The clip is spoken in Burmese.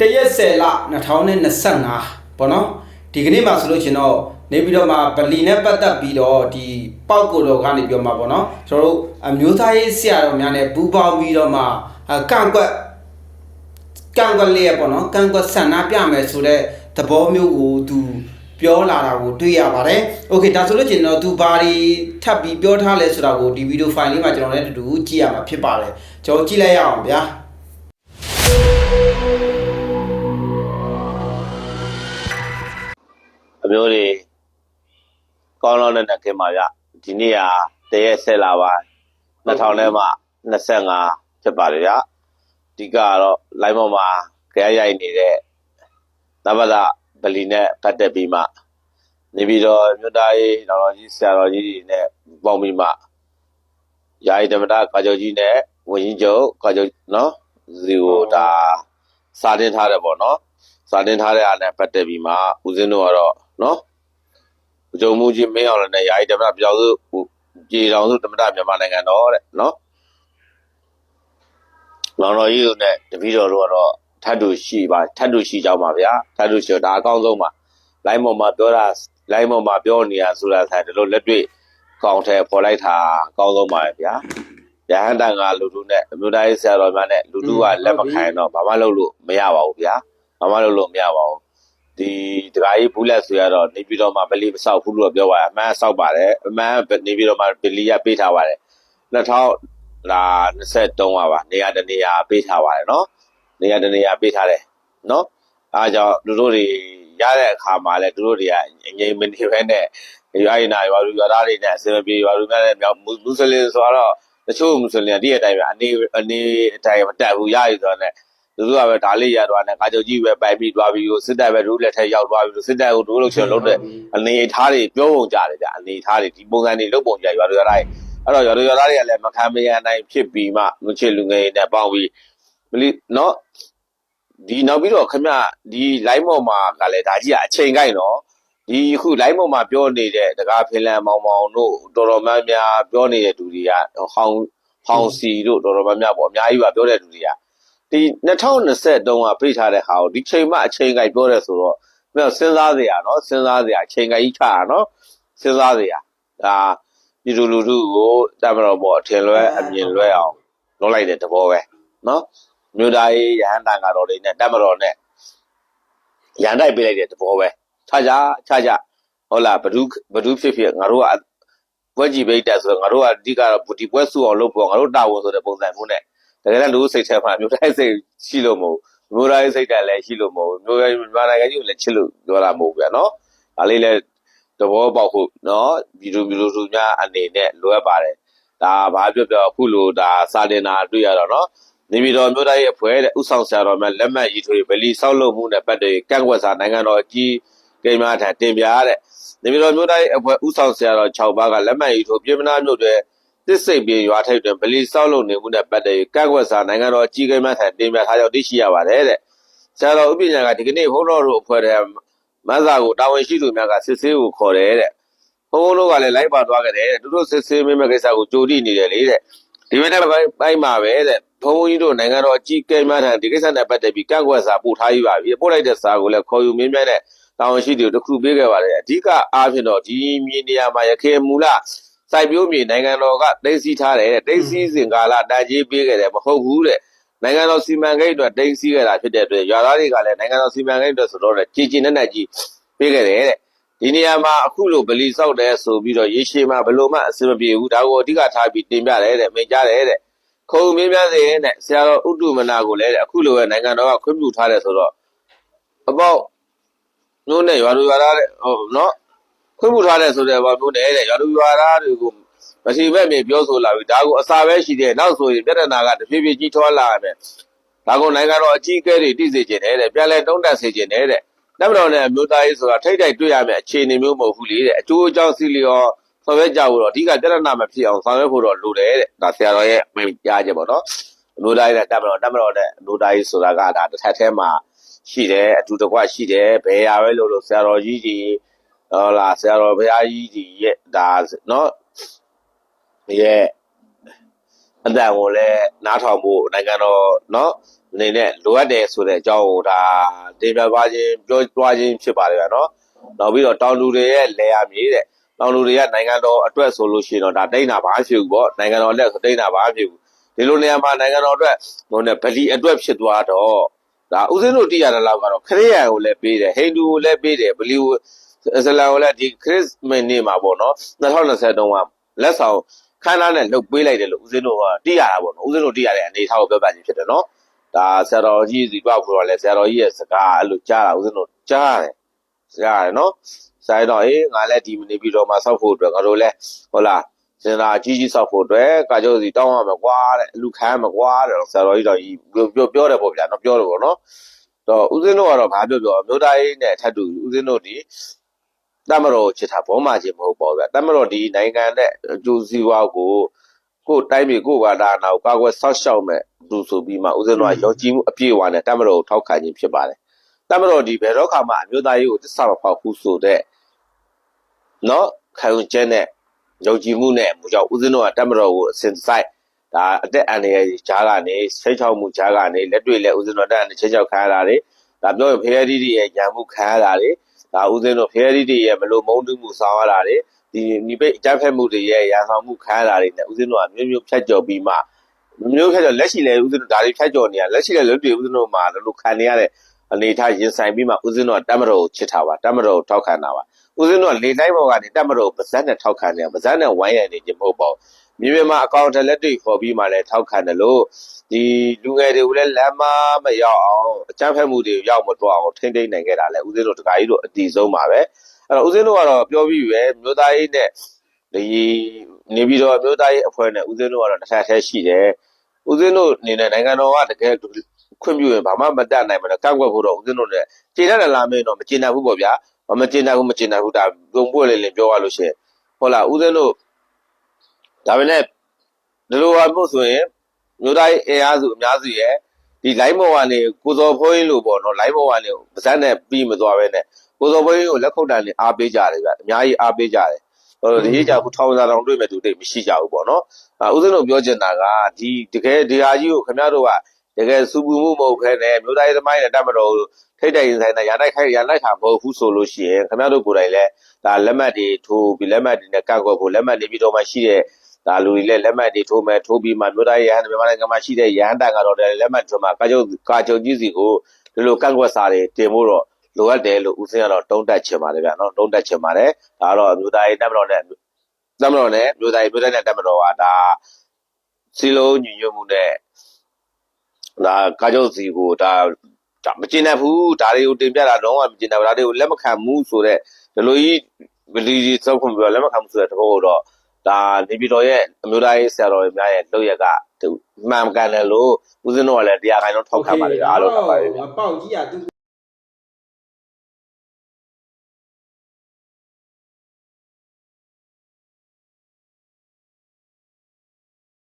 တရက်10လ2025ပေါ့နော်ဒီကနေ့မှာဆိုလို့ရှင်တော့နေပြီးတော့မှဗလီနဲ့ပတ်သက်ပြီးတော့ဒီပောက်ကိုတော်ကနေပြောမှာပေါ့နော်ကျွန်တော်တို့အမျိုးသားရေးဆရာတော်များနဲ့ပူးပေါင်းပြီးတော့မှအကန့်ကွက်ကန့်ကွက်လေးရပေါ့နော်ကန့်ကွက်ဆန္ဒပြမယ်ဆိုတော့သဘောမျိုးကိုသူပြောလာတာကိုတွေ့ရပါတယ်။ Okay ဒါဆိုလို့ကျွန်တော်သူဘာဒီထပ်ပြီးပြောထားလဲဆိုတာကိုဒီဗီဒီယိုဖိုင်လေးမှာကျွန်တော်လည်းအတူတူကြည့်ရမှာဖြစ်ပါတယ်။ကျွန်တော်ကြည့်လိုက်ရအောင်ဗျာ။ ကောင်းလောင်းတဲ့နှစ်ခင်ပါဗျဒီနေ့ဟာတရက်ဆက်လာပါ2000ထဲမှာ25ဖြစ်ပါတယ်ဗျအဓိကကတော့ line ပေါ်မှာကြရိုက်နေတဲ့သဗ္ဗဒဗလီနဲ့ပတ်သက်ပြီးမှနေပြီးတော့မြို့သားရေးတော်တော်ကြီးဆရာတော်ကြီးတွေနဲ့ပေါင်းပြီးမှယာယီဓမ္မတာကာကျော်ကြီးနဲ့ဝင်းကြီးချုပ်ကာကျော်နော်ဒီကိုဒါစာတင်ထားတယ်ပေါ့နော်စာတင်ထားတဲ့အားနဲ့ပတ်သက်ပြီးမှဦးဇင်းတို့ကတော့နော်အ ကြုံမှုကြီးမင်းအောင်လည်းနဲ့ယာယီဓမ္မပြောင်းစုကြေတော်စုဓမ္မမြန်မာနိုင်ငံတော်တဲ့နော်လောင်တော်ကြီးတို့နဲ့တပည့်တော်တို့ကတော့ထပ်တူရှိပါထပ်တူရှိကြပါဗျာထပ်တူရှိတော့ဒါအကောင်းဆုံးပါလိုင်းပေါ်မှာပြောတာလိုင်းပေါ်မှာပြောနေရဆိုတာဆိုင်ဒီလိုလက်တွေ့ကောင်းတယ်ပေါ်လိုက်တာအကောင်းဆုံးပါပဲဗျာရဟန်းတန်ကလူတို့နဲ့အမျိုးသားရေးဆရာတော်များနဲ့လူတို့ကလက်မခံတော့ဘာမှလုပ်လို့မရပါဘူးဗျာဘာမှလုပ်လို့မရပါဘူး ဒီဒကာကြီးဘူးလက်ဆိုရတော့နေပြည်တော်မှာဗလီမဆောက်ဘူးလို့ပြောပါတယ်အမှန်ဆောက်ပါတယ်အမှန်နေပြည်တော်မှာဗလီရပေးထားပါတယ်2000လာ23ပါပါနေရာတနေရာပေးထားပါတယ်နော်နေရာတနေရာပေးထားတယ်နော်အားကြောင့်သူတို့တွေရတဲ့အခါမှာလဲသူတို့တွေကငြိမ်မနေပဲနဲ့ရွာရင်နာရွာလူရွာသားတွေနဲ့အစမပြေရွာလူများနဲ့မြောက်မွတ်စလင်ဆိုတော့တချို့မွတ်စလင်ကဒီအတိုင်းပဲအနေအနေအတိုင်းမတက်ဘူးရရဆိုတော့ သူတို့ကပဲဒါလေးရတော့နဲ့ကာကြုတ်ကြီးပဲပိုက်ပြီးသွားပြီးလို့စစ်တပ်ပဲဒုလက်ထက်ရောက်သွားပြီးလို့စစ်တပ်ကိုဒုလို့ချင်လို့တဲ့အနေအထားတွေပြောပုံကြတယ်ဗျအနေအထားတွေဒီပုံစံတွေလုပ်ပုံကြရွာတို့ရွာတိုင်းအဲ့တော့ရွာတို့ရွာသားတွေကလည်းမခံမရနိုင်ဖြစ်ပြီးမှလူချစ်လူငယ်နဲ့ပေါင်းပြီးမလီနော်ဒီနောက်ပြီးတော့ခမဒီ line ပေါ်မှာကလည်းဒါကြီးကအချိန်ကိုက်နော်ဒီအခု line ပေါ်မှာပြောနေတဲ့တကားဖင်လန်မောင်မောင်တို့တော်တော်များများပြောနေတဲ့သူတွေကဟောင်းဟောင်းစီတို့တော်တော်များများပေါ့အများကြီးပါပြောတဲ့သူတွေက ဒီ2020တုန်းကပြိထားတဲ့ဟာကိုဒီချိန်မှအချိန်ကြိုက်ပြောတယ်ဆိုတော့မြောက်စဉ်းစားစရာနော်စဉ်းစားစရာအချိန်ကြိုက်ကြီးချတာနော်စဉ်းစားစရာဒါပြည်သူလူထုကိုတမတော်ပေါ်အထင်လွဲအမြင်လွဲအောင်လုပ်လိုက်တဲ့သဘောပဲနော်မြို့သားရေးရဟန္တာငါတော်တွေနဲ့တမတော်နဲ့ရန်တိုက်ပေးလိုက်တဲ့သဘောပဲခြားခြားခြားခြားဟုတ်လားဘဒုဘဒုဖြစ်ဖြစ်ငါတို့ကပွဲကြည့်ပိတ်တက်ဆိုတော့ငါတို့ကအဓိကတော့ဒီပွဲစုအောင်လုပ်ဖို့ငါတို့တာဝန်ဆိုတဲ့ပုံစံမျိုးနဲ့ တကယ်လည်းလူစိတ်ထဲမှာမျိုးတိုင်းစိတ်ရှိလို့မဟုတ်ဘူးမျိုးတိုင်းစိတ်တက်လည်းရှိလို့မဟုတ်ဘူးမျိုးတိုင်းမြန်မာနိုင်ငံကြီးကိုလည်းချစ်လို့ပြောတာမဟုတ်ဘူးဗျာနော်ဒါလေးလည်းသဘောပေါက်ဖို့နော်ဗီဒီယိုဗီဒီယိုသူများအနေနဲ့လိုအပ်ပါတယ်ဒါဘာပြောပြောအခုလိုဒါစာတင်တာတွေ့ရတော့နော်နေပြည်တော်မြို့တိုင်းရဲ့ဖွဲ့တဲ့ဥဆောင်ဆရာတော်များလက်မှတ်ရေးထိုးဗလီဆောက်လုပ်မှုနဲ့ပတ်သက်ကန့်ကွက်စာနိုင်ငံတော်အကြီးကိန်းမထံတင်ပြရတဲ့နေပြည်တော်မြို့တိုင်းအဖွဲ့ဥဆောင်ဆရာတော်6ပါးကလက်မှတ်ရေးထိုးပြည်မနာမြို့တွေ တစ်စိတ်ပြေရွာထိပ်တွင်ဗလီဆောက်လုပ်နေမှုနဲ့ပတ်သက်၍ကန့်ကွက်စာနိုင်ငံတော်အကြီးအကဲမှထံတင်ပြထားကြောင်းသိရှိရပါတယ်တဲ့ဆရာတော်ဥပညာကဒီကနေ့ဘုန်းတော်တို့အဖွဲ့တဲ့မဆာကိုတာဝန်ရှိသူများကစစ်ဆေးကိုခေါ်တယ်တဲ့ဘုန်းတို့ကလည်းလိုက်ပါသွားကြတယ်တဲ့သူတို့စစ်ဆေးမိမဲ့ကိစ္စကိုကြိုတိနေတယ်လေတဲ့ဒီဝိနည်းပိုင်းမှာပဲတဲ့ဘုန်းကြီးတို့နိုင်ငံတော်အကြီးအကဲမှထံဒီကိစ္စနဲ့ပတ်သက်ပြီးကန့်ကွက်စာပို့ထားပြီးပါပြီပို့လိုက်တဲ့စာကိုလည်းခေါ်ယူမင်းမြတ်တဲ့တာဝန်ရှိသူတို့တစ်ခုပေးခဲ့ပါတယ်အဓိကအားဖြင့်တော့ဒီမြေနေရာမှာရခေမူလ စိုက်ပျိုးမြေနိုင်ငံတော်ကတိတ်စီထားတယ်တဲ့တိတ်စီစဉ်ကာလတန်ကြီးပေးခဲ့တယ်မဟုတ်ဘူးတဲ့နိုင်ငံတော်စီမံကိန်းအတွက်တိတ်စီခဲ့တာဖြစ်တဲ့အတွက်ရွာသားတွေကလည်းနိုင်ငံတော်စီမံကိန်းအတွက်ဆိုတော့ကြည်ကြည်နဲ့နဲ့ကြီးပေးခဲ့တယ်တဲ့ဒီနေရာမှာအခုလိုဗလီဆောက်တယ်ဆိုပြီးတော့ရေရှည်မှာဘယ်လိုမှအဆင်မပြေဘူးဒါကိုအဓိကထားပြီးတင်ပြတယ်တဲ့မိန့်ကြားတယ်တဲ့ခုံမင်းများစေတဲ့ဆရာတော်ဥတုမနာကိုလည်းအခုလိုပဲနိုင်ငံတော်ကခွင့်ပြုထားတယ်ဆိုတော့အပေါက်တို့နဲ့ရွာသူရွာသားတဲ့ဟုတ်နော် ခွင့်ပြုထားတဲ့ဆိုတဲ့ဘာမျိုးနဲ့တဲ့ရွာသူရွာသားတွေကိုမရှိမဲ့မြေပြောဆိုလာပြီဒါကိုအစာပဲရှိတယ်နောက်ဆိုရင်ပြဿနာကတဖြည်းဖြည်းကြီးထွားလာတယ်ဒါကိုနိုင်ငံတော်အကြီးအကဲတွေတည်စေခြင်းတဲ့ပြန်လဲတုံးတက်စေခြင်းတဲ့တမတော်နဲ့အမျိုးသားရေးဆိုတာထိတ်တိုက်တွေ့ရမယ့်အခြေအနေမျိုးမဟုတ်ဘူးလေတဲ့အကျိုးအကြောင်းစီလျော်ဆောင်ရွက်ကြဖို့တော့အဓိကပြဿနာမဖြစ်အောင်ဆောင်ရွက်ဖို့တော့လိုတယ်တဲ့ဒါဆရာတော်ရဲ့မိန့်ကြားချက်ပေါ့နော်အမျိုးသားရေးနဲ့တမတော်တမတော်နဲ့အမျိုးသားရေးဆိုတာကဒါတစ်ထပ်ထဲမှာရှိတယ်အတူတကွရှိတယ်ဘယ်ရပဲလို့လို့ဆရာတော်ကြီးကြီး ဟောလာဆရာတော်ဘုရားကြီးကြီးရဲ့ဒါနော်ရဲ့အတန်ကိုလည်းနားထောင်ဖို့နိုင်ငံတော်နော်အနေနဲ့လိုအပ်တယ်ဆိုတဲ့အကြောင်းကိုဒါတင်ပြပါခြင်းပြောသွားခြင်းဖြစ်ပါလေဗျာနော်နောက်ပြီးတော့တောင်လူတွေရဲ့လေယာမြေတဲ့တောင်လူတွေကနိုင်ငံတော်အတွက်ဆိုလို့ရှိရင်တော့ဒါတိတ်နာဘာဖြစ်ဘူးပေါ့နိုင်ငံတော်လက်ဆိုတိတ်နာဘာဖြစ်ဘူးဒီလိုနေရာမှာနိုင်ငံတော်အတွက်ဟိုနဲ့ဗလီအတွက်ဖြစ်သွားတော့ဒါဥစဉ်တို့တည်ရတဲ့လောက်ကတော့ခရိယန်ကိုလည်းပေးတယ်ဟိန္ဒူကိုလည်းပေးတယ်ဗလီကို အစ္စလာမ်ကိုလည်းဒီခရစ်မန်နေ့မှာပေါ့နော်2020တုန်းကလက်ဆောင်ခန်းသားနဲ့လုတ်ပေးလိုက်တယ်လို့ဦးဇင်းတို့ကတိရတာပေါ့နော်ဦးဇင်းတို့တိရတဲ့အနေအထားကိုပြောပြခြင်းဖြစ်တယ်နော်ဒါဆရာတော်ကြီးစီပေါ့ဆိုတော့လေဆရာတော်ကြီးရဲ့စကားအဲ့လိုကြားတာဦးဇင်းတို့ကြားတယ်ကြားတယ်နော်ဆိုင်တော့အေးငါလည်းဒီမနေပြီးတော့မှစောက်ဖို့အတွက်ငါတို့လည်းဟုတ်လားစင်တာကြီးကြီးစောက်ဖို့အတွက်ကာကျော်စီတောင်းရမယ်ကွာတဲ့အလူခံရမယ်ကွာတဲ့ဆရာတော်ကြီးတော့ကြီးပြောပြောတယ်ပေါ့ဗျာနော်ပြောတယ်ပေါ့နော်တော့ဦးဇင်းတို့ကတော့ဘာပြောပြောအမျိုးသားရေးနဲ့ထပ်တူဦးဇင်းတို့ဒီ တမတော်ချစ်တာဘောမှချင်းမဟုတ်ပါဘူးဗျတမတော်ဒီနိုင်ငံနဲ့အကျိုးစီးပွားကိုကိုယ်တိုင်းပြည်ကိုယ်ဘာသာနာကိုကာကွယ်ဆောက်ရှောက်မဲ့လူဆိုပြီးမှဦးဇင်းတော်ကရောကြည်မှုအပြည့်အဝနဲ့တမတော်ကိုထောက်ခံခြင်းဖြစ်ပါတယ်တမတော်ဒီဘယ်တော့ခါမှအမျိုးသားရေးကိုတစ္ဆမဖောက်ဘူးဆိုတဲ့နော်ခံယူချက်နဲ့ရောကြည်မှုနဲ့မကြောက်ဦးဇင်းတော်ကတမတော်ကိုအစဉ်ဆိုင်ဒါအသက်အန္တရာယ်ဂျားကနေဆိတ်ချောက်မှုဂျားကနေလက်တွေ့လက်ဦးဇင်းတော်တက်အနေချင်းချောက်ခံရတာတွေဒါပြောရင်ဖရဲဒီဒီရဲ့ညာမှုခံရတာတွေ ဒါဦးဇင်းတို့ဖဲရီတွေရဲ့မလို့မုန်းတူးမှုဆောင်ရတာတွေဒီဒီပိတ်အကြမ်းဖက်မှုတွေရဲ့ရာဆောင်မှုခံရတာတွေနဲ့ဦးဇင်းတို့ကမျိုးမျိုးဖြတ်ကျော်ပြီးမှမျိုးဖြတ်ကျော်လက်ရှိလဲဦးဇင်းတို့ဒါတွေဖြတ်ကျော်နေရလက်ရှိလဲလွတ်ပြေဦးဇင်းတို့မှာလို့ခံနေရတဲ့အနေထားရင်ဆိုင်ပြီးမှဦးဇင်းတို့ကတမတော်ကိုချစ်တာပါတမတော်ကိုထောက်ခံတာပါ ဦးဇင်းတို့ကလေတိုင်းဘောကနေတမတော်ကိုပါဇက်နဲ့ထောက်ခံတယ်ပါဇက်နဲ့ဝိုင်းရနေခြင်းမဟုတ်ပါဘူးမြေပြင်မှာအကောင့်တစ်လက်တွေခေါ်ပြီးမှလည်းထောက်ခံတယ်လို့ဒီလူငယ်တွေကိုလည်းလမ်းမမရောက်အောင်အကြမ်းဖက်မှုတွေရောက်မတော့အောင်ထိမ့်သိမ့်နိုင်ခဲ့တာလဲဦးဇင်းတို့တခါကြီးတို့အတီဆုံးပါပဲအဲ့တော့ဦးဇင်းတို့ကတော့ပြောပြီးပဲမြို့သားရေးနဲ့ဒီနေပြီးတော့မြို့သားရေးအဖွဲ့နဲ့ဦးဇင်းတို့ကတော့တစ်ထပ်တည်းရှိတယ်ဦးဇင်းတို့အနေနဲ့နိုင်ငံတော်ကတကယ်ခွင့်ပြုရင်ဘာမှမတတ်နိုင်မလို့ကောက်ွက်ဖို့တော့ဦးဇင်းတို့လည်းကျေနပ်တယ်လားမင်းတော့မကျေနပ်ဘူးပေါ့ဗျာ မကျေနပ်ဘူးမကျေနပ်ဘူးဒါပုံပွက်လေးလေးပြောရလို့ရှိရင်ဟုတ်လားဦးဇင်းတို့ဒါပဲနဲ့ဒီလိုပါဖို့ဆိုရင်မြို့သားရေးအင်အားစုအများစုရဲ့ဒီ line ပေါ်ကနေကိုစော်ဖိုးရင်လို့ပေါ့နော် line ပေါ်ကနေပါဇက်နဲ့ပြီးမသွားပဲနဲ့ကိုစော်ဖိုးရင်ကိုလက်ခုပ်တန်နဲ့အားပေးကြတယ်ဗျအများကြီးအားပေးကြတယ်ဟိုဒီကြခုထောင်စာတောင်တွေ့မဲ့သူတွေမရှိကြဘူးပေါ့နော်အဲဦးဇင်းတို့ပြောချင်တာကဒီတကယ်ဒီဟာကြီးကိုခင်ဗျားတို့က တကယ်စူပူမှုမဟုတ်ခဲနဲ့မြို့သားရေးသမိုင်းနဲ့တတ်မတော်ထိတ်တိုင်ရင်ဆိုင်နဲ့ရနိုင်ခိုင်ရနိုင်တာမဟုတ်ဘူးဆိုလို့ရှိရင်ခင်ဗျားတို့ကိုယ်တိုင်လည်းဒါလက်မှတ်တွေထိုးပြီးလက်မှတ်တွေနဲ့ကောက်ကွက်ဖို့လက်မှတ်နေပြီးတော့မှရှိတဲ့ဒါလူတွေလည်းလက်မှတ်တွေထိုးမယ်ထိုးပြီးမှမြို့သားရဟန်းမြန်မာနိုင်ငံမှာရှိတဲ့ရဟန်းတန်ကတော့လည်းလက်မှတ်ထိုးမှကာချုပ်ကာချုပ်ကြီးစီကိုဒီလိုကန့်ကွက်စာတွေတင်ဖို့တော့လိုအပ်တယ်လို့ဦးစင်းကတော့တုံးတက်ချင်ပါတယ်ဗျာနော်တုံးတက်ချင်ပါတယ်ဒါကတော့မြို့သားရေးတက်မတော်နဲ့တက်မတော်နဲ့မြို့သားရေးမြို့သားနဲ့တက်မတော်ကဒါစီလုံးညီညွတ်မှုနဲ့ ဒါကာချုပ်စီကိုဒါဒါမကျင်တတ်ဘူးဒါတွေကိုတင်ပြတာတော့မကျင်တတ်ဘူးဒါတွေကိုလက်မခံဘူးဆိုတော့ဒီလိုကြီးဗလီကြီးစောက်ခွင့်ပြောလက်မခံဘူးဆိုတဲ့သဘောကိုတော့ ဒါနေပြည်တော်ရဲ့အမျိုးသားရေးဆရာတော်တွေများရဲ့လုပ်ရက်ကဒီမှန်ကန်တယ်လို့ဦးဇင်းတို့ကလည်းတရားခိုင်တော့ထောက်ခံပါတယ်အားလုံးထောက်ပါပြီ ငါပေါက်ကြီးอ่ะ तू